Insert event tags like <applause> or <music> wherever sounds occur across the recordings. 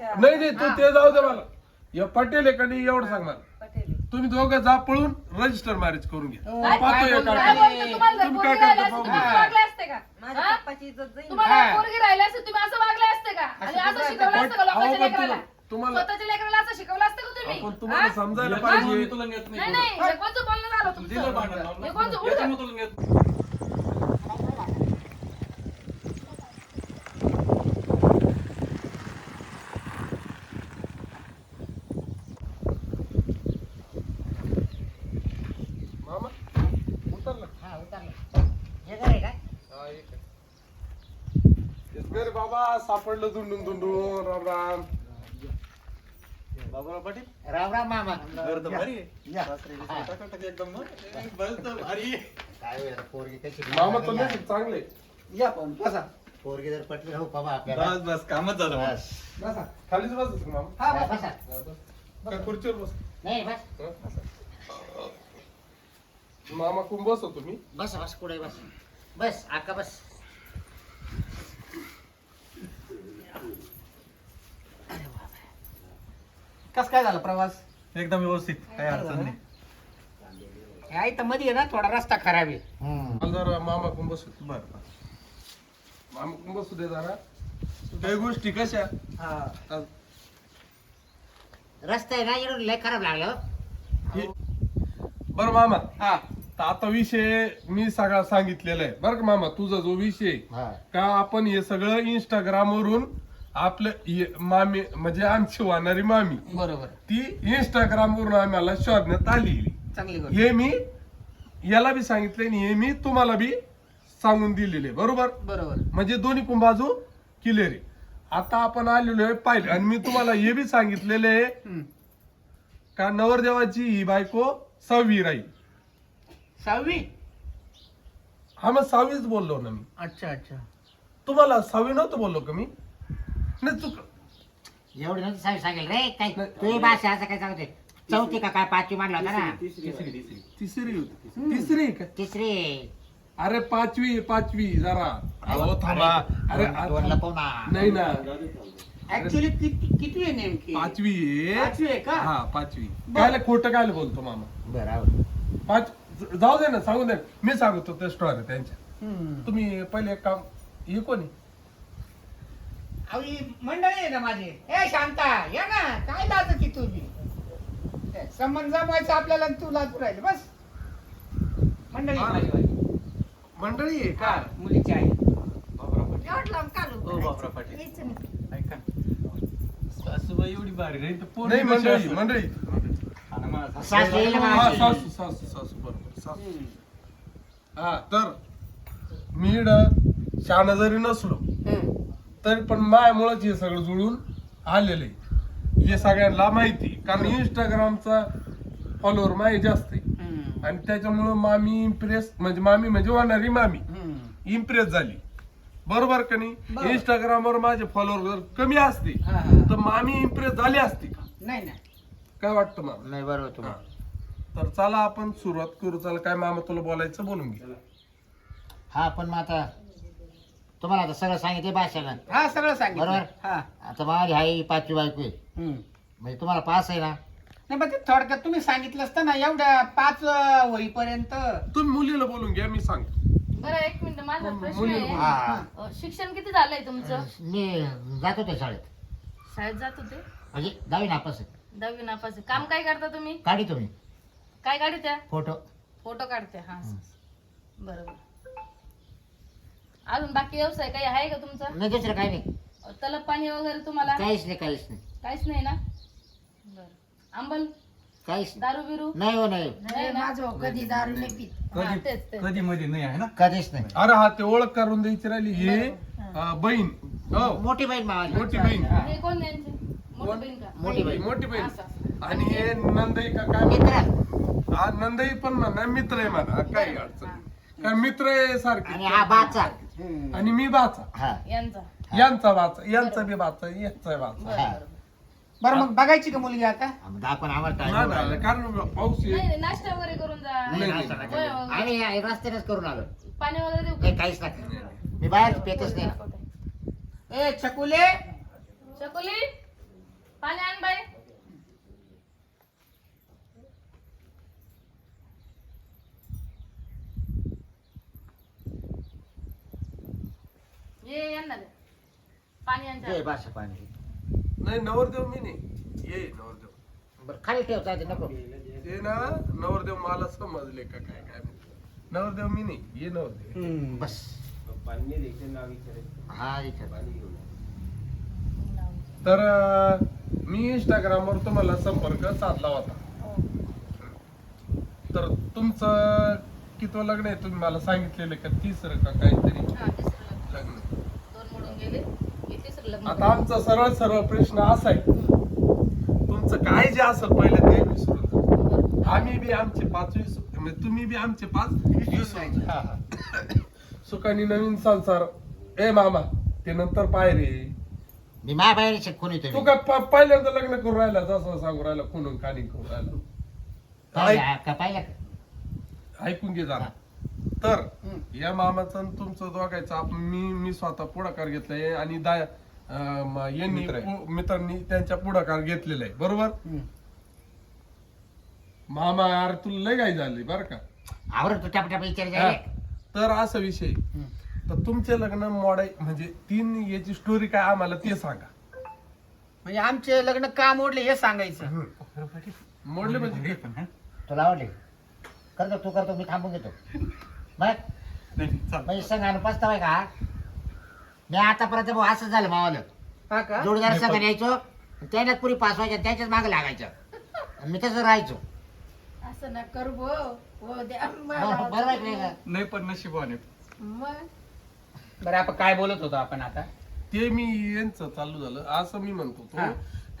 नाही नाही तू ते जाऊ दे मला. या पटेल आहे का नाही एवढं सांग मला. पटेल तुम्ही दोघं जा पळून रजिस्टर मॅरेज करून घ्या. काय पाहतो. काय बोलतो? तुम्हाला जर तुम्ही पोरगी काय राहिली करता असते पाहू तुम्ही दे. वागले असते का? माझ्या हा? पप्पाची इज्जत जाईल तुम्हाला हा. पोरगी राहिली असते तुम्ही असं वागले असते का? आणि असं असं कुठं शिकवलं असतं? का पण- अहो, लोकांच्या पण लेकराला? तुम्हाला- स्वतःच्या लेकराला असं शिकवलं असतं का तुम्ही? पण तुम्हाला हा? समजायला पाहिजे. नाही नाही नाही कुठं. हे कोणचं बोलणं झालं दिलं तुमचं भांडण लावून. हे कोणचं उलटं? याच्यामुळे तुला नेत मामा उतरला हा, उतरलं. हे घर आहे काय? हा, एक आहे. तेच रे बाबा सापडलं दुंडून दुंडून राम राम. बाबूराव पाटील? राम राम मामा. घर तर भारी. आहे या. सासरे बिसरे हा. टाकाटाक एकदम. बस तर भारी. आहे. काय होईल आता पोरगी कशी मामा तर नाही चांगले. या पण बसा. पोरगी जर पटली राहू बाबा आपल्याला. बस बस कामच झालं मग. बस. बसा. खालीच बस मामा? हा बसा. काय खुर्चीवर बस? नाही बस. हं? मामा कुंभ बसतो तुम्ही? बस बस पुढे बस? बस आका बस. कस काय झालं प्रवास? एकदम व्यवस्थित काही अडचण नाही. आहे तर मध्ये आहे ना थोडा रस्ता खराब आहे. मला जरा मामा कुंभ बसू बर मामा कुंभ बसू दे जरा. काही गोष्टी कशा? हा. रस्ता आहे ना इकडून लय खराब लागला हो. बर मामा हा. तर आता विषय मी सगळा सांगितलेला आहे. बरं का मामा तुझा जो विषय आहे, हा. का आपण हे सगळं इंस्टाग्राम वरून आपलं हे मामी म्हणजे आमची वाहणारी मामी बरोबर. ती इंस्टाग्राम वरून आम्हाला शोधण्यात आली. चांगली गोष्ट. हे मी याला बी सांगितले आणि हे मी तुम्हाला बी सांगून दिलेले बरोबर? बरोबर. म्हणजे दोन्ही पण बाजू क्लिअर आहे. आता आपण आलेलो आहे पाहिलं आणि मी तुम्हाला हे बी सांगितलेले आहे हम्म. का नवरदेवाची ही बायको सहावी राहील. सहावी? हा मग सहावीच बोललो ना मी. अच्छा अच्छा. तुम्हाला सहावी नव्हतं बोललो का मी? नाही चुक. एवढी नव्हती सांग सांगेल रे काय. तुझी भाषा असं काय सांगते. चौथी का काय पाचवी मांडला होता ना? तिसरी तिसरी तिसरी होती. तिसरी आहे का? तिसरी. अरे पाचवी आहे, पाचवी जरा. अहो थांबा. अरे दोन- दोन आ- लपव ना. नाही ना. ऍक्च्युली किती किती आहे नेमकी? पाचवी आहे. पाचवी आहे का? हा पाचवी. काय खोटं काय बोलतो मामा? बरं पाच जाऊ दे ना सांगू दे. मी सांगतो ते स्टोरी त्यांच्या. हम्म. तुम्ही पहिले एक काम हे कोणी? ही मंडळी आहे ना माझी. ए शांता या ना. काय जात की तुझी ए, संबंध जमवायचं आपल्याला आणि तू राहिलं. बस. मंडळी. आहे माझी वाली. मंडळी आहे हा का मुलीची आई. पाटील. एवढं लांब का आलो? हो बाबूराव पाटील. यायचं नाही. ऐका सासूबाई एवढी भारी नाही तर नाही कशी मंडळी हा मला सासू हा. सासू सासू सासू बरोबर सासू. हा तर मी शहाणा जरी नसलो. तरी पण मायामुळेच हे सगळं जुळून आलेलं आहे. हे सगळ्यांना माहिती कारण इंस्टाग्रामचा फॉलोअर माही जास्त आहे. आणि त्याच्यामुळं मामी इम्प्रेस म्हणजे मामी म्हणजे होणारी मामी. इम्प्रेस झाली. बरोबर का नाही. इंस्टाग्रामवर माझे फॉलोअर जर कमी असते. तर मामी इम्प्रेस झाली असती का? नाही नाही. काय वाटतं मामा नाही बरोबर. तुम्हाला तर चला आपण सुरुवात करू. चला काय मामा तुला बोलायचं बोलून घे. हा पण मग आता तुम्हाला आता सगळं सांगितलं भाषेला हा सगळं सांगितलं बरोबर. हा. आता माझी आई पाचवी बायको आहे. हम्म. म्हणजे तुम्हाला पास आहे ना? नाही पण ते थोडक्यात तुम्ही सांगितलं असतं ना एवढ्या पाच अं, होईपर्यंत. तुम्ही मुलीला बोलून घ्या मी सांगतो. बरं एक मिनिट. माझा प्रश्न मुली- आहे. हा अ, शिक्षण किती झालंय तुमचं? मी जात होते शाळेत. शाळेत जात होते म्हणजे दहावी नापास आहे. दहावी नापास आहे. काम काय करता तुम्ही? काढी तुम्ही. काय काढत्या? फोटो. फोटो काढते हा. बरोबर. अजून बाकी व्यवसाय काही आहे का तुमचा? नाही दुसरं काही नाही. तलब पाणी वगैरे तुम्हाला? काहीच नाही काहीच नाही. काहीच नाही ना? बरं. आंबल? काहीच नाही. दारू बिरू? नाही हो नाही नाही ना? कधी दारू नाही पित. हा, कधी तेच तेच कधी मध्ये नाही आहे ना? कधीच नाही. अरे हा ते ओळख करून द्यायची राहिली हे अं, बहीण. हो. मोठी बहीण मावाली मोठी बहीण. हे. कोण मोठी कोण? बहीण का? मोठी बहीण. मोठी असं. आणि हे नंदई का काय? मित्र. हा नंदई पण म्हणा मित्र आहे म्हणा काही अडचण नाही. काय मित्र आहे सारखे. आणि हा बाचा. हम्म. आणि मी बाचा. हा. यांचा. यांचा बाचा. यांचा बी बाचा. याचा बाचा. बरं हा. बरं बरं. मग बघायची का मुलगी आता? आपण आम्हाला नाही, time नाही, नाही. कारण पाऊस नाही आहे नाही, नाश्ता वगैरे करून जा. नाही, नाही, नाश्ता नाही. नाही केला. आम्ही या रस्त्यानेच करून आलो. पाणी वगैरे देऊ नाही का? काहीच नाही. मी बाहेर पेतच नाही. ए छकुले! शकुली पाणी आण बाई. ये यांना दे. पाणी आण दे चहा. बस पाणी. नाही नवरदेव मी नाही. ये नवरदेव बरं खाली ठेव चालते नको. ते ना नवरदेव मला समजले का काय काय. नवरदेव मी नाही. ये नवरदेव बस. पाणी द्यायचं नाव विचारायचं हा इथे पाणी घेऊन या. तर अं, मी इंस्टाग्रामवर तुम्हाला संपर्क साधला होता. तर तुमचं कितवं लग्न आहे? तुम्ही मला सांगितलेलं का? तिसरं का काहीतरी? हा, तिसरं लग्न. गेले. आता आमचा सरळ सरळ प्रश्न असा आहे. तुमचं काय जे असेल पहिलं ते विसरून. आम्ही बी आमचे पाच म्हणजे तुम्ही बी आमचे पाच विसरून. सुखानी नवीन संसार. ए मामा ते नंतर पाय रे. मी माझ्या बाहेर शिकून येतो तू. का प- पहिल्यांदा लग्न करून राहिला जसं सांगू राहिला खुणून कानी करून राहिला. पाहिलं ऐक- का पाहिलं का? ऐकून घे जरा. तर या मामाचं आणि तुमचं दोघायचं आप- मी मी स्वतः पुढाकार घेतलाय आणि दा अं, म- यांनी पु- मित्रांनी त्यांच्या पुढाकार घेतलेला आहे. बरोबर? मामा यार तुला लय काय झाली बरं का? आवरत तू टापटाप विचार हा. जाय तर असं विषय तर तुमचे लग्न मोडाय म्हणजे तीन याची स्टोरी काय आम्हाला ते सांगा. म्हणजे आमचे लग्न का मोडले हे सांगायचं. मोडले म्हणजे? तुला आवडले. करतो तू करतो मी थांबून घेतो. बघ. म्हणजे संघ आणि पस्ताव आहे का? मी आतापर्यंत भाऊ असं झालं मावाला हा का? जोडीदार संघ न्यायचो त्याच्यात पुरी पास व्हायच्या त्याच्याच मागे लागायचं आणि मी तसं राहायचो. असं ना करू भो. हो द्या हो, बरोबर आहे की नाही का? नाही पण नशिबाने. मग? बरं आपण काय बोलत होतो आपण आता? ते मी यांचं चालू झालं. असं मी म्हणतो तो हा.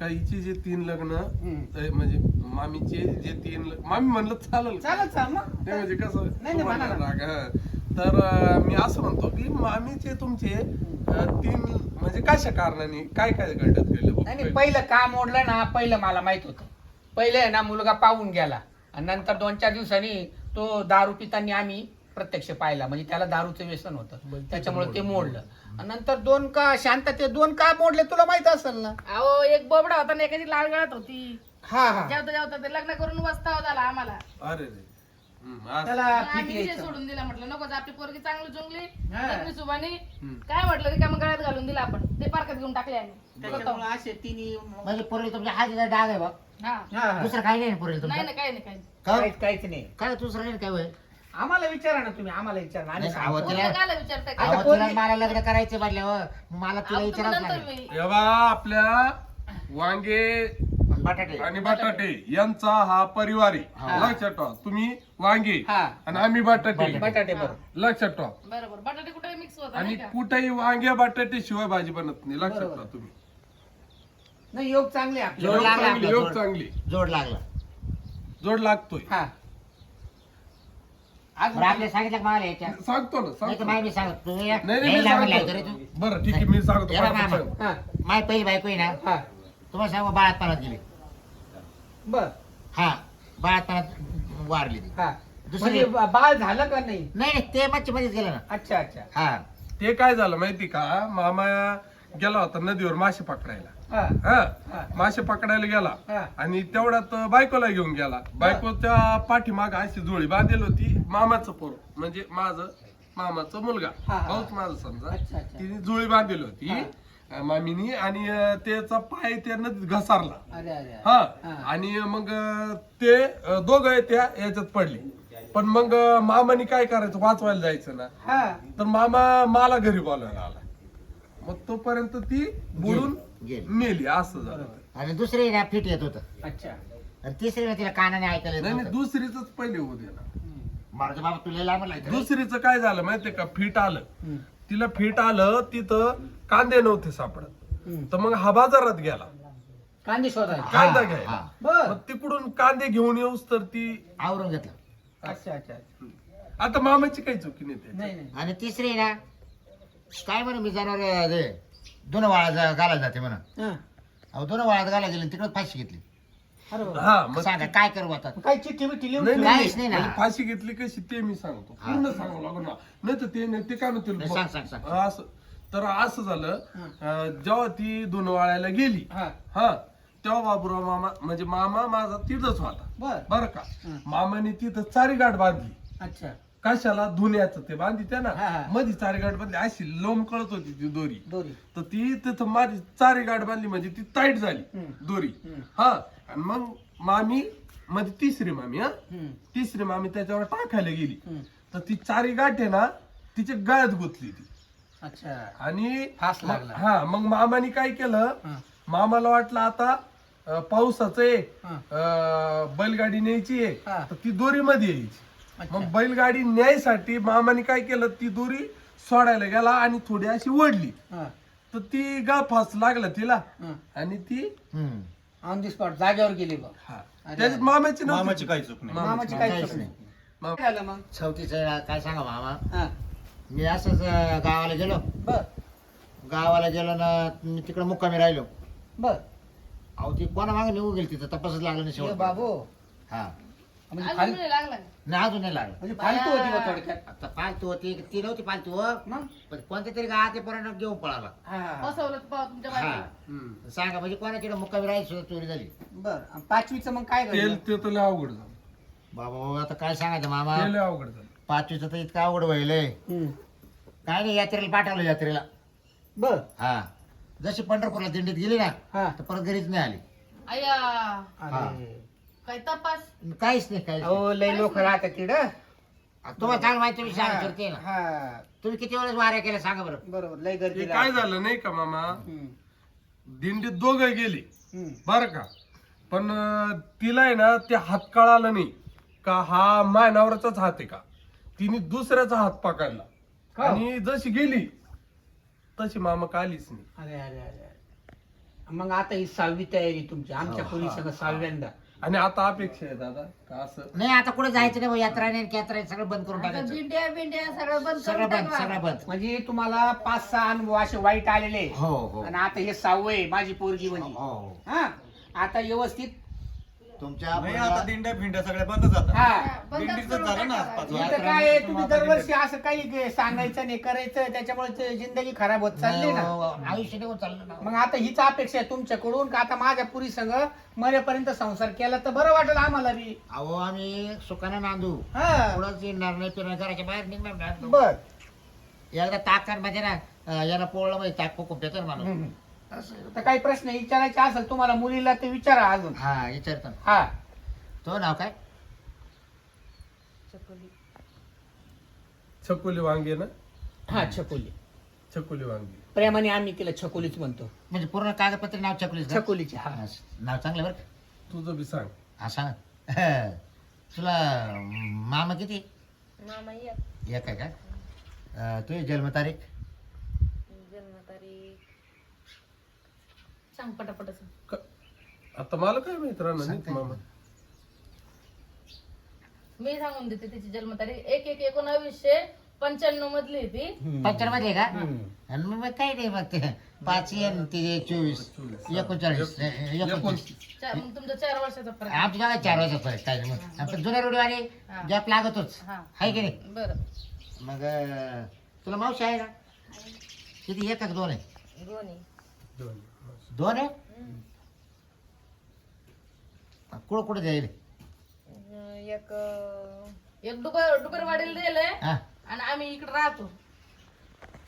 का हिचे जे तीन लग्न हम्म. अं, म्हणजे मामीचे जे तीन मामी म्हणलं चालेल. का? चालत चाल मग नाही म्हणजे कसं नाही, नाही, म्हणा तुम्हाला ना. राग, हा. तर अं, मी असं म्हणतो की मामीचे तुमचे अं, तीन म्हणजे कशा कारणाने काय काय घडत गेले नाही पहिलं. का मोडलं ना पहिलं मला माहीत होतं. पहिले आहे ना मुलगा पाहून गेला. आणि नंतर दोन चार दिवसांनी तो दारू पितानी आम्ही प्रत्यक्ष पाहिला. म्हणजे त्याला दारूचं व्यसन होतं. त्याच्यामुळे ते मोडलं. आणि नंतर दोन का शांत ते दोन का मोडले तुला माहीत असेल ना. अहो एक बोबडा होता आणि एकाची लाल गळत होती. हा हा. जेवता जेवता ते लग्न करून वस्ताव झाला आम्हाला. अरे रे. हम्म, असं. त्याला मग फिट आम्ही विषय यायचं सोडून दिला म्हटलं नको आपली पोरगी चांगली चुंगली हा. लग्नी सुबानी हम्म. काय म्हटलं रिकाम गळ्यात घालून दिला आपण. ते पार्कात घेऊन टाकले आम्ही. त्याच्यामुळे असे तिन्ही म्हणजे पुरेल तुमच्या हातीचा डाग आहे हा. हा हा. दुसरं काही नाही पुरेल नाही तुमचं ना काही नाही काही नाही. का? काहीच काहीच नाही. काय दुसरं नाही काय होय आम्हाला विचारा ना तुम्ही आम्हाला विचारा ना. आम्ही नाही, सांगतो. आहो, तिला- पोरगं कायला विचारताय? आता अहो, का? पोरगी- तुला मला लग्न करायचं म्हटल्यावर मला तुला अहो, तुम्ही विचारावं नंतर लागेल मी- हे बा आपल्या वांगे बटाटे. आणि बटाटे. यांचा हा परिवार. आहे. लक्षात ठेवा. तुम्ही वांगे हा. आणि आम्ही बटाटे. बटाटे बरोबर लक्षात ठेवा. बरोबर. बटाटे कुठे मिक्स होता आणि नाही का? कुठेही वांग्या बटाटे शिवाय भाजी बनत नाही. लक्षात. ठेवा तुम्ही. नाही योग चांगले आपले. जोड योग लागला चांगली आपला, योग जोड. चांगली. जोड लागला. जोड लागतोय. हा. बरं आपल्या सांगितलं का मला याच्या सांगतो ना नाही तर सांगतो. माय ना. मी सांगत. तू नाही नाही मी लागला तरी सांगतो तू. बरं ठीक आहे मी सांगतो. पटापट. हा. माय पहिली बायको आहे ना हा. तुम्हाला सांगू बाळात पाण्यात गेली. बर. हा वारली ती. हा. दुसरी- म्हणजे बाळ झालं का नाही? नाही ते मच्छी मध्येच गेलं ना. अच्छा अच्छा. हा. ते काय झालं माहिती का? मामा गेला होता नदीवर मासे पकडायला. हा. हा. हा. मासे पकडायला गेला. हा. आणि तेवढ्यात बायकोला घेऊन गेला. बायकोच्या पाठीमाग अशी जोडी बांधलेली होती. मामाचं पोर. म्हणजे माझं मामाचा मुलगा. हा, हा. भाऊच माझं समजा. अच्छा, अच्छा. तिने जुळी बांधलेली होती. मामीनी आणि त्याचा पाय त्या नदीत घसारला. अरे अरे अरे. हा. आणि मग ते दोघं त्या याच्यात पडले. पण मग मामाने काय करायचं? वाचवायला जायचं ना. हा. तर मामा मला घरी बोलायला आला. मग तोपर्यंत ती बुडून गेली. मेली. असं झालं. आणि दुसरी ना फिट येत होतं. अच्छा. आणि तिसरी ना तिला कानाने ऐकायला नाही. दुसरीच पहिले होऊ दे ना. माझं बाबा तुला लांब लागलं दुसरीचं काय झालं माहितीये का? फिट आलं. तिला फिट आलं तिथं कांदे नव्हते सापडत. तर मग हा बाजारात गेला कांदे शोधायला कांदा घ्यायला हा. बर मग तिकडून कांदे घेऊन येऊस तर ती आवरून घेतलं अच्छा अच्छा आता मामाची काही चुकी नाही त्याच्यात. नाही नाही आणि तिसरी ना काय म्हणून मी जाणार ते दोन वाळा घालायला जाते म्हणा हा. अहो दोन वाळात घालायला गेले तिकडे फाशी घेतली अरे. हा मग सांगा काय करू आता काही चिठ्ठी बिठ्ठी लिहून नाही, ठेवली? नाही, काहीच नाही ना. म्हणजे फाशी घेतली कशी ते मी सांगतो. पूर्ण सांगू लागलो ना नाही तर ते नाही ते काय नाही, सांग, सांग, सांग. म्हणतील असं तर असं झालं अं, जेव्हा ती दोन वाळ्याला गेली हा. हा तेव्हा बाबूराव मामा म्हणजे मामा माझा तिथंच होता. बर. बरं का? हं. मामाने तिथं चारी गाठ बांधली. अच्छा. कशाला? धुण्याचं ते बांधी त्या ना हा, हा. मध्ये चारी गाठ बांधली. अशी लोम कळत होती ती दोरी. दोरी. तर ती तिथं माझी चारी गाठ बांधली म्हणजे ती टाईट झाली हं. दोरी. हं. हा. आणि मग मामी म्हणजे तिसरी मामी हा. हम्म, तिसरी मामी त्याच्यावर टाकायला गेली. हम्म. तर ती चारी गाठ आहे ना तिच्या गळ्यात गुंतली ती. अच्छा आणि फास मग- लागला. हा मग मामाने काय केलं हं, मामाला वाटलं आता अं, पावसाचं आहे हं. अं, बैलगाडी न्यायची आहे हा. तर ती दोरी मध्ये यायची. मग बैलगाडी न्यायसाठी मामाने काय केलं ती दोरी सोडायला गेला आणि थोडी अशी ओढली हं, तर ती गळफास लागला तिला हं. आणि ती हम्म. ऑन दी स्पॉट जागेवर गेली बघ हा. त्याच्यात मामाची नव्हती. मामाची काही चूक नाही मामाची काय काहीच चूक नाही. काय झालं मग चौथीचं काय सांगा मामा हा मी असंच अं, गावाला गेलो. बर. गावाला गेलो ना मी तिकडे मुक्कामी राहिलो. बर. अहो ती कोणा मागे निघू गेली तिथं? तपासच लागला नाही ये शेवट बाबू. हा. म्हणजे अजून नाही लागला. का? नाही अजून नाही लागलं. म्हणजे फालतू होती बा थोडक्यात. आता पालतू होती ती नव्हती पालतू हो. मग? पण कोणत्या तरी गावात ते पोरांना घेऊन पळाला. हा. फसवलं तर पाव तुमच्या हा. हम्म. सांगा म्हणजे कोणाकडे मुक्कामी राहायची सुद्धा चोरी झाली? बर. आणि पाचवीचं मग काय तेल घडलं ते तर लय अवघड झालं. बाबा बाबा, आता काय सांगायचं मामा? ते लय अवघड झालं. पाचवीचं तर इतकं अवघड व्हायलंय. हम्म. काय नाही यात्रेला पाठवलं यात्रेला. बर. हा. जशी पंढरपूरला दिंडीत गेली ना हा. तर परत घरीच नाही आली. अय्या अरे. काय तपास? काहीच नाही काहीच नाही. अहो लय लोक राहतात तिड तुम्हाला चांगलं माहिती तुम्ही सांगा करते ना. हा. तुम्ही किती वेळेस वाऱ्या केल्या सांगा बरं. बरोबर लय गर्दी काय झालं नाही का मामा? दिंडीत दोघं गेली. बर का. पण तिला आहे ना ते हात कळालं नाही. का हा माय नवऱ्याचाच हात आहे का? तिने दुसऱ्याचा हात पकडला. का? आणि जशी गेली तशी मामा का आलीच नाही? अरे अरे अरे अरे. मग आता ही सहावी तयारी तुमची. आमच्या पोलीस हा, सहाव्यांदा. आणि आता अपेक्षा आहे दादा का असं? नाही आता कुठे जायचं नाही यात्रा नाही यात्रा नाही, सगळं बंद करून आता टाकायचं. दिंड्या बिंड्या सगळं बंद सगळं करून बंद टाकवा. सगळं बंद. म्हणजे तुम्हाला पाच सहा अनुभव असे वाईट आलेले हो हो. आणि आता हे सहावं आहे माझी पोरगी म्हणजे हो हो. हा? आता व्यवस्थित तुमच्या नाही आता मुलाला- दिंड्या फिंड्या सगळ्या बंदच आता. हा बंदच दिंडीचं करून झालं ना टाकावा. पाच इथं वाजता. काय आहे, तुम्ही दरवर्षी असं काही गे- सांगायचं नाही करायचं त्याच्यामुळे ते जिंदगी खराब होत चालली ना. आयुष्य निघून चाललं ना. मग आता हीच अपेक्षा आहे तुमच्याकडून का आता माझ्या पुरी संघ मरेपर्यंत संसार केला तर बरं वाटेल आम्हाला बी. अहो आम्ही सुखाने नांदू. हा. पुढंच येणार नाही फिरणार घराच्या बाहेर निघणार नाही. बर. एकदा ताकात म्हणजे ना अं, याला पोळलं म्हणजे ताक खूप येतं ना माणूस. हम्म. असं. तर काही प्रश्न विचारायचे असेल तुम्हाला मुलीला ते विचारा अजून. हा विचारतो ना. हा. तो नाव काय? छकुली. वांगे ना? हा छकोली. छकुली वांगे. प्रेमाने आम्ही तिला छकोलीच म्हणतो. म्हणजे पूर्ण कागदपत्र नाव चकलीस छकोलीची हा. हा, नाव चांगलं बरं का? तुझं बी सांग. हा सांग. <laughs> तुला मामा किती? मामा एक. एक आहे का? अं, तुझी जन्मतारीख? सांग पटापट सांग. आता मला काय माहीत राहणार नाही सांगते. मामा? मी सांगून देते तिची जन्मतारीख. एक एक एकोणावीसशे पंच्याण्णव मधली आहे ती. पंचरमध्ये का? हम्म. आणि मग मग काही नाही मग ते? पाच आणि ते चोवीस. एकोणचाळीस. एकोणतीस. मग तुमचा चार वर्षाचा फरक आहे. आमच्या गावात चार वर्षाचा फरक काय मग आपण जुन्या रोडवाले. गॅप लागतोच. हा. आहे की नाही? बरं. मग अं, तुला मावशी आहे का? किती? एक का दोन आहे? दोन्ही. दोन. दोन आहे कुठं कुठं जाईल एक एक डुकर डुकरवाडीला दिलंय हा आणि आम्ही इकडे राहतो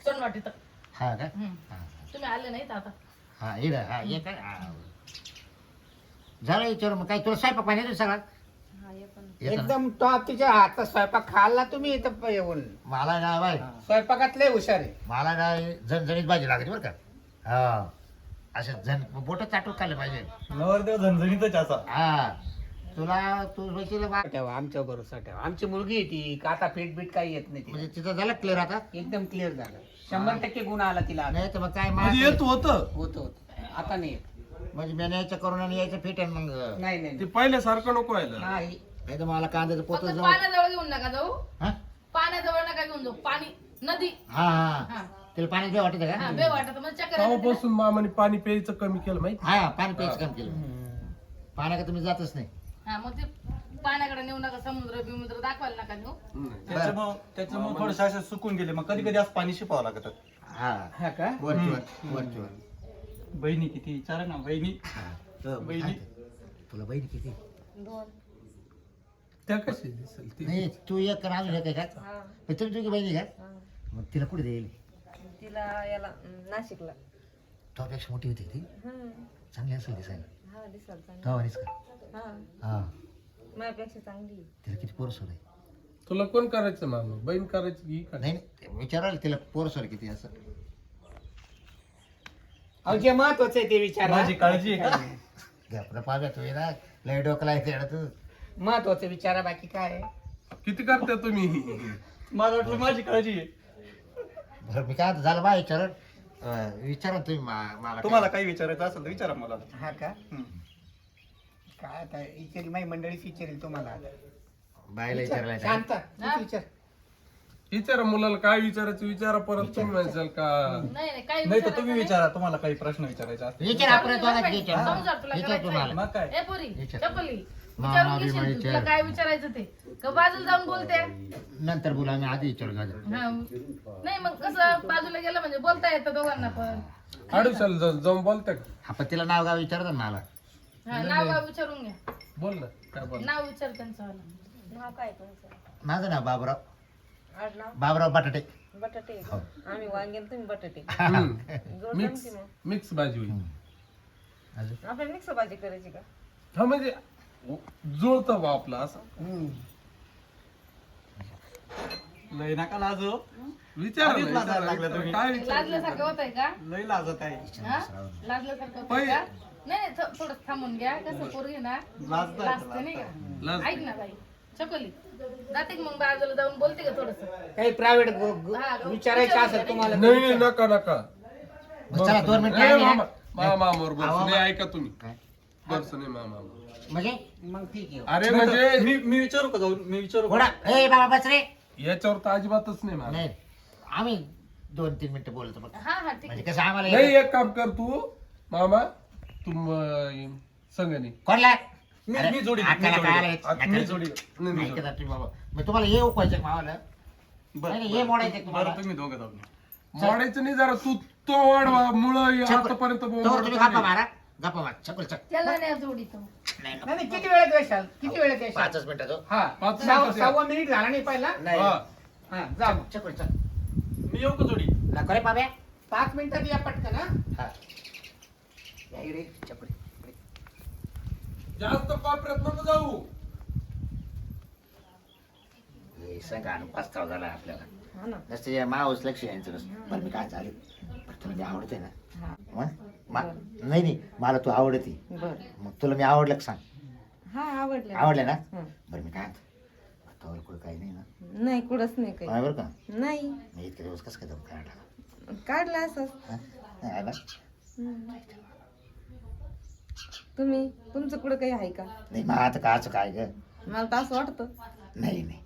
सोनवाटीत हा का. हा तुम्ही आले नाहीत आता हा इड हा हा. झालं विचार मग काय तुला स्वयंपाक पाणी येतो सगळा हा हे पण येतो ना? एकदम टॉप तिच्या हातचा स्वयंपाक खाल्ला तुम्ही इथं येऊन. मला ना बाय स्वयंपाकात लय हुशार आहे. मला ना झणझणीत भाजी लागते बरं का? हा. असं झण बोट चाटून खाल्लं पाहिजे. नवरदेव झणझणीतच असा. हा. तुला तू बा- ठेवा आमच्या भरोसा ठेवा. आमची मुलगी आहे ती का आता फिट बीट काही येत नाही तिला. म्हणजे तिथं झालं क्लिअर आता? एकदम क्लिअर झालं. शंभर टक्के गुण आला तिला. आता. नाही तर मग काय म्हणजे येत मला होत. होत होत. आता नाही येत. म्हणजे मी यायचं करून आणि यायचं फिट आहे मग? नाही नाही ते पहिल्यासारखं नको व्हायला. नाही नाही तर मला कांद्याचं पोत फक्त जाऊ. पाण्याजवळ घेऊन नका जाऊ. हा? पाण्याजवळ नका घेऊन जाऊ. पाणी नदी. हा हा. हा. तिला पाण्यात बी वाटत हा का बे वाटत. मग चक्कर येते ना. तेव्हापासून मामाने पाणी प्यायचं कमी केलं माहिती? हा पाणी प्यायचं काम केलं. पाण्याकडे तुम्ही जातच नाही. हा मग ते पाण्याकडे नेऊ नका समुद्र बिमुद्र दाखवायला नका नेऊ. नाही. त्याच्यामुळं त्याच्यामुळे थोडेसे असे सुकून गेले. मग कधी कधी असं पाणी शिपावं लागतं. हा. हा का? वरची वर वरची वर. बहिणी किती? विचारा ना बहिणी. हो, बहिणी? तुला बहिणी किती? दोन. त्या कशी दिसेल ती? नाही तू एक आणि अजून एक आहे का? हा. पण तुम्ही तुझी बहिणी का? हा. मग तिला कुठे देईल? तिला याला नाशिकला. तुझ्यापेक्षा मोठी होती ती. चांगली असेल दिसायला. हा दिसाल चांगली. तवानीच का? हा. हा. माझ्यापेक्षा चांगली. आहे. तिला किती पोरसोर आहे तुला कोण करायचं मामा? बहीण करायची की ही करायची? नाही नाही. विचारायला तिला पोरसोर किती असं. अहो जे महत्वाचं आहे ते विचारा. माझी काळजी आहे का? घे आपलं पाव्या तू ये ना लय डोकला तू. महत्वाचं विचारा बाकी काय आहे? किती करता तुम्ही? मला वाटलं माझी काळजी आहे. बरं मी काय आता झालं बा विचार विचारा तुम्ही मा- मला तुम्हाला काही विचारायचं असेल तर विचारा मला. हा का? हम्म. काय आता विचारी माझी मंडळीच विचारेल तुम्हाला. बायला विचारायला शांत हा? विचार. विचारा मुलाला काय विचारायचं विचारा परत तुम्ही म्हणशाल का? नाही नाही काही नाही तर तुम्ही. विचारा तुम्हाला काही प्रश्न विचारायचा असेल विचार आपण दोघांची विचार विचार. तुम्हाला. मग काय? ए पोरी विचार. चपली. विचारून बी घेशील तू. विचार. तुला काय विचारायचं ते? का बाजूला जाऊन बोलते? नंतर बोला आम्ही आधी विचारू हा. नाही मग कसं बाजूला गेलं म्हणजे बोलता येतं दोघांना पण. आडुशाला जा- जाऊन बोलता का? तिला नाव गाव विचारतो ना मला. हा, नाव गाव विचारून घ्या. बोल ना काय बोल नाव विचार त्यांचं वालं. नाव काय तुमचं? माझं नाव बाबराव. आडनाव? बाबराव बटाटे. बटाटे. हो. आम्ही वांगे तुम्ही बटाटे. मिक्स मिक्स भाजी होईल. अजून? आपण मिक्स भाजी करायची का? हा म्हणजे जुळतं बा आपलं असं. लय नका लाजो. विचारा आधीच लाजायला. तुम्ही. काय विचार लाजल्यासारखं होत आहे का? लय लाजत आहे. हा? होतंय का? नाही नाही थो- थोडं थांबून घ्या. कसं पोरगी ना लाजते नाही का? लाज- ऐक ना बाई. चकोली. जाते का मग बाजूला जाऊन बोलते का थोडस? काही प्रायव्हेट हा, विचारायचं असेल तुम्हाला तर नाही विचारा. नका नका. चला दोन मिनिटं नाही, आम्ही मामा मामावर बस आवा- नाही ऐका तुम्ही? बस नाही मामा. म्हणजे? मग ठीक आहे. अरे म्हणजे मी मी विचारू का जाऊन? मी विचारू का? ए बाबा बस रे. याच्यावर तर अजिबातच नाही नाही. आम्ही दोन तीन मिनिटं बोलतो मग. हा हा ठीक म्हणजे आहे. कसं आम्हाला नाही एक काम कर तू मामा तुम संगणी कोणला? मी- मी जोडी- मी जोडी. मी जोडी नाही, नाही, तुम्ही बाबा. मग तुम्हाला हे उपायचं मावाला बरं, नाही, हे बरं. मोडायचं का तुम्हाला? बरं तुम्ही दोघं जाऊन मोडायचं नाही जरा तू तो वाढवा मुळ आतापर्यंत तोवर तुम्ही गप्पा मारा. गप्पा मारा चपल चक त्याला नाही जोडीतो. नाही नाही नाही, किती वेळात येशाल किती वेळात येशाल पाचच हा पाच सहा-. सहावा मिनिट झाला नाही पहिला? नाही. हा. हा जा मग. चपल चक मी येऊ का जोडी नको रे पाच मिनिटात या पटकन हा. हा. या इकडे चपल इकडे. जास्त नको जाऊ. हे सांगा पस्ताव झाला आपल्याला. हा ना. नसतं या मावस लक्ष यायचं नसतं. बरं मी काय चालेल बरं तुला आवडते ना? हा. मग? मा- नाही नाही मला तू आवडती. बर. मग तुला मी आवडलं का सांग? हा आवडलं. आवडलं ना? हं. बरं मी काय म्हणतो? आतावर कुठं काही नाही ना. नाही कुठंच नाही काही. बरं का? नाही. मी इतके दिवस कसं काय दम काढला? काढलं असं? नाही आला? तुम्ही तुमचं कुठं काही आहे का? नाही मग आता काच काय ग? मला तर असं वाटतं. नाही नाही.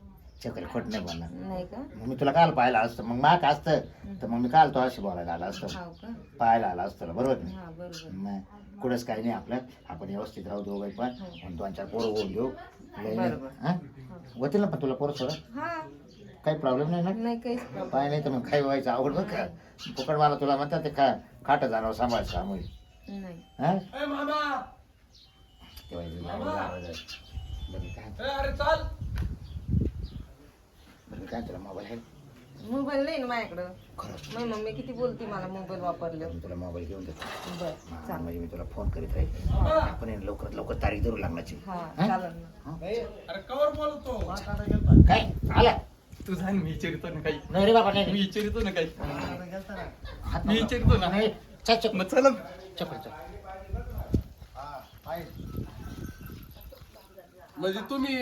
चक्र खोट नाही बोलणार. नाही का? मग मी तुला काल पाहायला असतं. मग माक असतं. तर मग मी काल तो अशी बोलायला आला असतो. हाव का? पाहायला आला असतो बरोबर नाही? हा बरोबर. मग कुठंच काही नाही आपलं आपण व्यवस्थित राहू दोघं पण. आणि दोन चार पोरं होऊन नाही. बरोबर. हा? होतील ना पण तुला पोरं सोडा हा. काही प्रॉब्लेम नाही ना? नाही काहीच पाय नाही तर मग काही व्हायचं आवड बरं का? फुकट मला तुला म्हणतात ते खा खाट जाणार त्यामुळे नाही. हा? ए मामा! तेव्हा इथे आवाज- आवाज आहे. बरं मी काय? ए, अरे चाल! मी काय तुला मोबाईल आहे? मोबाईल नाही ना माझ्याकडं. खरं माझी मम्मी किती बोलते मला मोबाईल वापरले मी तुला मोबाईल घेऊन देतो. बर हा, म्हणजे मी तुला फोन करीत राहील. आपण हे लवकरात लवकर तारीख धरू लागण्याची हा? चालेल ना. अरे कवर बोलतो? काय? आला? तू सांग मी विचारितो ना काही. नाही रे बाबा मी नाही. विचारितो ना काही. हात मी नको. विचारितो ना. नाही चल चल. मग चला. चल चल. म्हणजे तुम्ही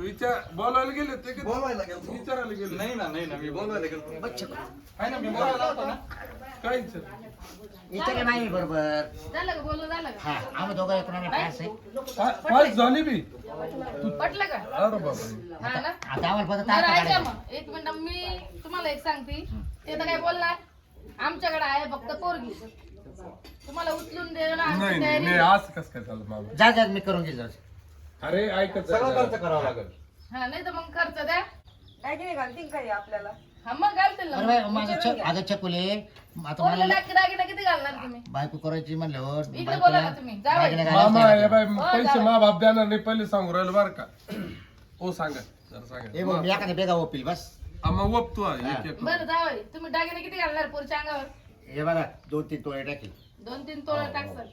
विचार बोलायला गेले ते की बोलवायला गेलो. विचारायला गेले? नाही ना नाही ना मी बोलवायला गेलो बच्चे आहे ना मी बोलायला होतो ना. काय विचार? नाही बरोबर. झालं का? झालं का? हा आम्ही दोघं एकमेकांना पास आहे. पा- पाच झाली बी. पटलं का? अरे बाबा. हा ना? आता आम्हाला फक्त बरं तारखा ऐका काढायच्या. मग. एक मिनिट मी तुम्हाला एक सांगते. ते तर काय बोलणार? आमच्याकडे आहे फक्त पोरगी. तुम्हाला उचलून देणं आमची नाही नाही तयारी नाही, असं कसं काय झालं मामा जा जा मी करून घेईल जाऊ. अरे ऐकत जा सगळं जरा. खर्च करावा लागेल. हा नाही तर मग खर्च द्या. काय की नाही घालतील काय आपल्याला? हा मग घालतील ना. अरे बाई, माझं घ्या. अगं चकुले आता मला दागिने किती घालणार तुम्ही? बायको करायची म्हणल्यावर इकडे बायकोला बोला ना तुम्ही. जावई. दागिने घालायला मामा हे. बाय हो, पैसे जावई. मा बाप देणार नाही पहिले सांगू राहिलं बरं का. हो सांगा जरा ए भाऊ, मी सांगा एखाद्या बेगा ओपील बस. हा, मग वप तू हा, एक एक बरं जावई तुम्ही दागिने किती घालणार पोरच्या अंगावर? हे बघा दोन तीन टोळे टाकेल दोन तीन तोळे टाकसल.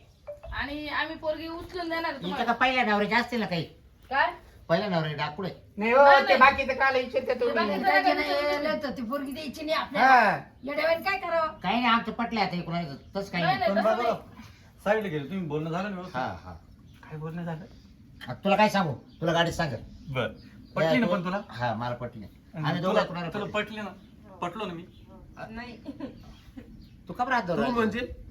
आणि आम्ही पोरगी उचलून देणार इथं तुम्हाला. का पहिल्या नवऱ्याचे असतील ना काही काय? पहिल्या नवरे डाकुळे नाही हो नाही, ते नाही. बाकीचं काल तुम्ही. बाकीचं- ती पोरगी द्यायची नाही आपल्याला. हा. येड्यावानी काय करावं? काही नाही आमचं पटलं आता इकडून तसं काही नाही, नाही नाही, नाही. साईडला गेले तुम्ही बोलणं झालं ना हा व्यवस्थित? हा काय बोलणं झालं? आता तुला काय सांगू? तुला गाडीत सांग बर. पटली ना पण तुला? हा मला पटली आम्ही आणि दोघं तुला तुला पटली? ना? पटलो ना मी? तू का तू म्हणजे?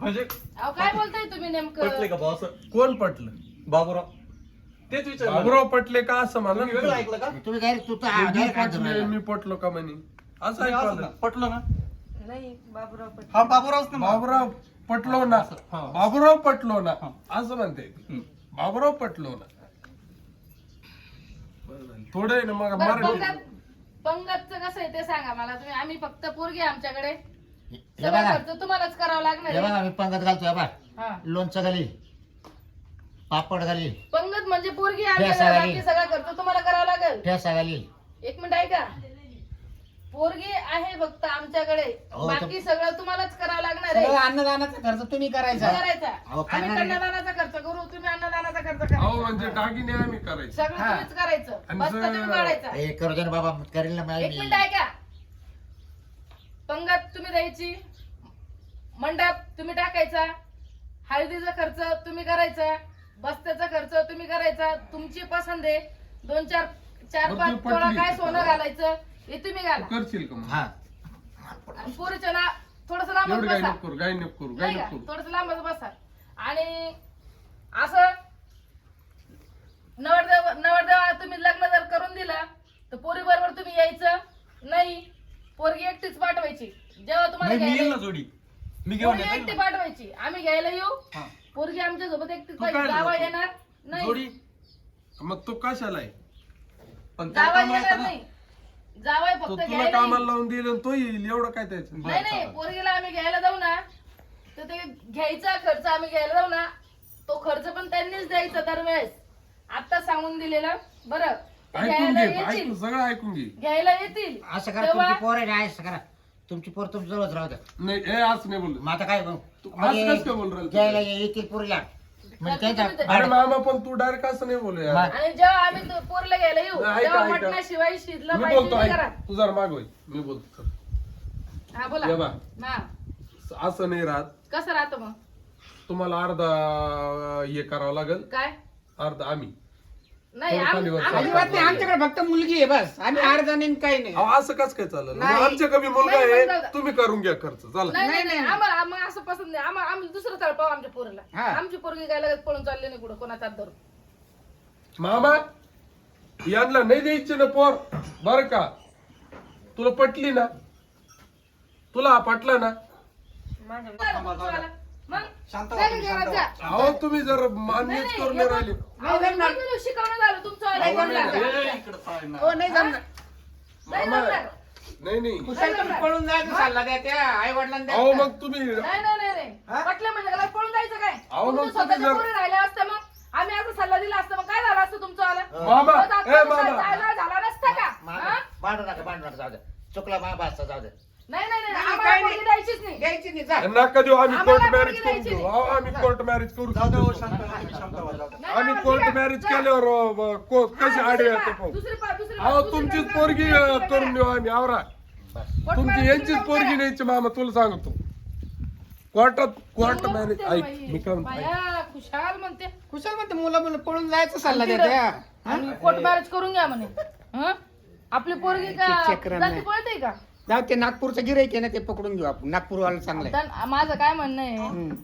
म्हणजे अहो काय बोलताय तुम्ही नेमकं? पटले का भाऊ असं कोण पटलं? बाबूराव. तेच विचार बाबूराव पटले का असं तुम्ही वेगळं ऐकलं का? तुम्ही काय तू तर मी direct हात पटले मी पटलो का म्हणे? असं तुम्ही असं ना, ऐकलं पटलो ना? नाही बाबूराव पण हा बाबूरावच ना मग. बाबूराव पटलो ना. हा. बाबूराव पटलो ना. हा. असं म्हणते. हम्म. बाबूराव पटलो ना. थोडं आहे ना मग बरं, मराठी पंगत पंगतचं कसं आहे ते सांगा मला. तुम्ही आम्ही फक्त पोरगी आहे आमच्याकडे. हे सगळं बघा. खर्च तुम्हालाच करावं लागणार हे आहे. बघा मी पंगत घालतो बघा. हा. लोणचं घालील पापड घालील पंगत म्हणजे पोरगी आमच्याकडे आई. बाकी सगळा खर्च तुम्हाला करावा लागेल. ठेसा घालील एक मिनिट ऐका. पोरगी आहे फक्त आमच्याकडे हो, बाकी सगळं तुम्हालाच करावं लागणार आहे. अन्नदानाचा खर्च तुम्ही करायचा. करायचा. अहो, आम्ही करणार आहे. कन्यादानाचा खर्च करू तुम्ही अन्नदानाचा खर्च अहो करायचा. म्हणजे दागिने आम्ही करायचे. सगळं हा. तुम्हीच करायचं. आणि बसता जर- तुम्ही काढायचा. हे करू दे ना बाबा करेल ना एक मी मिनिट ऐका. पंगत तुम्ही द्यायची मंडप तुम्ही टाकायचा हळदीचा खर्च तुम्ही करायचा बस्त्याचा खर्च तुम्ही करायचा तुमची पसंत आहे. दोन चार चार पाच पटली. काय सोनं घालायचं हे तुम्ही घाला. करशील का मग? हा. आणि पोरीच्या ना थोडस लांब एवढं काय बसा. नको करू काय नको करू काय नाही का? नको करू. थोडस लांबच बसा. आणि असं नवरदेव नवरदेवा तुम्ही लग्न जर करून दिलं तर पोरी बरोबर तुम्ही यायचं. नाही पोरगी एकटीच पाठवायची. जेव्हा तुम्हाला नाही मी येईल घ्यायला ना जोडी. मी घेऊन पोरगी एकटी ना. पाठवायची. आम्ही घ्यायला येऊ. हा. पोरगी आमच्यासोबत एकटीच तू पाहिजे जावा म्हणतो? येणार नाही. मग तो कशाला आहे? पण त्याला जावा कामाला येणार येतं ना. नाही. जावाय तो फक्त तुला घ्यायला कामाला येईल. लावून दिलं आणि तो येईल. एवढं काय त्याचं? नाही नाही. चालेल. पोरगीला आम्ही घ्यायला जाऊ ना तर ते घ्यायचा खर्च आम्ही घ्यायला जाऊ ना तो खर्च पण त्यांनीच द्यायचा दरवेळेस. आता सांगून दिलेलं. बरं. ऐकून घ्यायला घे येतील. ऐकून सगळं ऐकून घे. घ्यायला येतील. असं करा तेव्हा- तुमची पोर आहे ना असं करा. तुमची पोर तुमच्या जवळच राहू द्या. नाही हे असं नाही मग आता काय मग? तू असं कसं काय बोलू राहिला? घ्यायला ये- येतील पुरीला. म्हणजे त्यांच्या अरे मामा पण तू डायरेक्ट असं नाही बोलू यार. मा- आणि जेव्हा आम्ही तो पोरला घ्यायला येऊ नाही, ऐका, तेव्हा ऐका. मटणाशिवाय शिजलं मी पाहिजे बोलतो ऐक. तू जरा माग होई मी बोलतो चल. हा बोला. ये बा. हा. असं नाही राहत. कसं राहतं मग? तुम्हाला अर्धा हे करावं लागेल. काय? अर्धा आम्ही. नाही आम- अजिबात नाही आमच्याकडे फक्त मुलगी आहे बस. आम्ही अर्धा नाही काही नाही. अहो, असं कस काय चालेल? नाही. आमच्या कमी मुलगा नाही, आहे तुम्ही करून घ्या खर्च. चला. नाही नाही नाही, नाही आम्हाला आम्हाला असं पसंत नाही. आम्हाला आम्ही दुसरं तळ पाहू आमच्या पोरीला. हा. आमची पोरगी काय लगेच पळून चालली नाही कुठं कोणाचा हात धरून. मामा यांना नाही द्यायची ना पोर. बर का? तुला पटली ना? तुला हा पटला ना? मग शांत. अहो तुम्ही जर मान्यच करून नाही, राहिले. शिकवणं झालं तुमचं वालं नाही, लागलं? ए, इकडं पाय ना. हो नाही जमणार. नाही मामा जमणार. नाही नाही. कुशाल तुम्ही पळून जायचं सल्ला द्या त्या आई वडिलांना अहो मग तुम्ही नाही नाही नाही नाही. हा? पटलं म्हणजे काय पळून जायचं काय? अहो, मग तुमचं तुम्ही स्वतःच्या जर- पोरी राहिल्या असतं मग. आम्ही असं सल्ला दिला असतं मग काय झालं असतं तुमचं वालं मामा ए झाला नसता का? हा? भांडू नका भांडू नका जाऊ द्या. चुकला मा बासचा जाऊ द्या. नाही नाही नाही नाही, आम्हाला काही पोरगी नाही. द्यायचीच नाही द्यायची नाही जा नका देऊ आम्ही आम्हाला कोर्ट मॅरेज पोरगी करून द्यायची देऊ अहो, आम्ही कोर्ट मॅरेज करू जाऊ दे, हो, शकतो. शांत व्हा, तुम्ही शांत व्हा, जाऊ दे. नाही, आम्ही नाही, कोर्ट. मॅरेज जा. केल्यावर अ, ब- को- हा, कशी दुसरी आडवे पा- येते पाहू दुसरी पा- दुसरी अहो दुसरी तुमचीच. पोरगी अ. करून देऊ आम्ही आवरा कोर्ट तुमची मॅरेज यांचीच करून पोरगी करा. न्यायची मामा तुला सांगतो कोर्टात कोर्ट मग मॅरेज ऐक बाई. मी काय म्हणतो ऐक. बाया, खुशाल म्हणते कुशाल म्हणते मुलं मुलं पळून जायचं सल्ला आणि द्या त्या तिथं- आणि कोर्ट मॅरेज करून घ्या म्हणे हं? आपली पोरगी का जाती. पळते का जाऊ ते नागपूरचं गिरायक आहे ना ते पकडून घेऊ आपण. नागपूरवाला चांगलं आहे. आता माझं काय म्हणणं आहे? हम्म.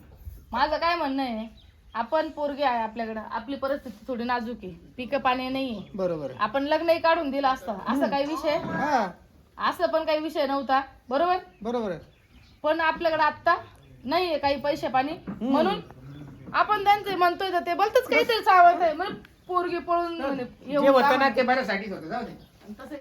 माझं काय म्हणणं आहे? आपण पोरगी आहे आपल्याकडं. आपली परिस्थिती थोडी नाजूक आहे. पिकं पाणी नाहीये. बरोबर आहे. आपण लग्नही काढून दिलं असतं. असं काही विषय? हा. असं पण काही विषय नव्हता. बरोबर? बरोबर आहे. पण आपल्याकडे आता नाहीये काही पैसे पाणी. म्हणून आपण त्यांचे म्हणतोय तर ते बोलतच काहीतरी सावध आहे. म्हणून पोरगी पळून म्हणे, हे जे होतं होतं ना ते बऱ्यासाठीच होतं. जाऊ दे. तसं